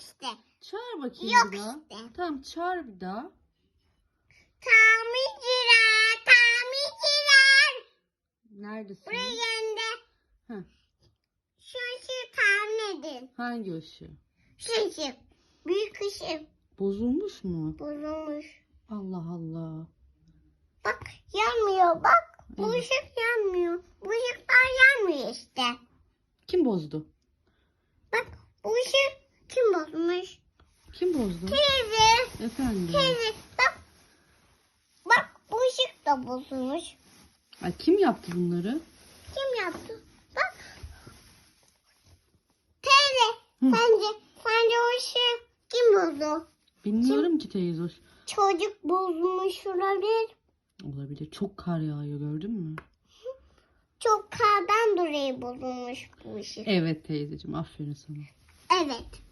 işte. Çağır bakayım Yok bir daha. işte. Tamam çağır bir daha. Tamirciler, tamirciler. Neredesin? Buraya geldi. Hı. Şu ışığı tahmin edin. Hangi ışığı? Şu ışık. Büyük ışık. Bozulmuş mu? Bozulmuş. Allah Allah. Bak yanmıyor bak. Bu Evet. ışık yanmıyor. Bu ışıklar yanmıyor işte. Kim bozdu? Bak bu ışık? Kim bozdu? Teyze. Efendim. Teyze bak. Bak bu ışık da bozulmuş. Ay, kim yaptı bunları? Kim yaptı? Bak. Teyze. Hı. Sence, sence o ışığı kim bozdu? Bilmiyorum ki teyze. Çocuk bozmuş olabilir. Olabilir. Çok kar yağıyor gördün mü? Çok kardan dolayı bozulmuş bu ışık. Evet teyzeciğim aferin sana. Evet.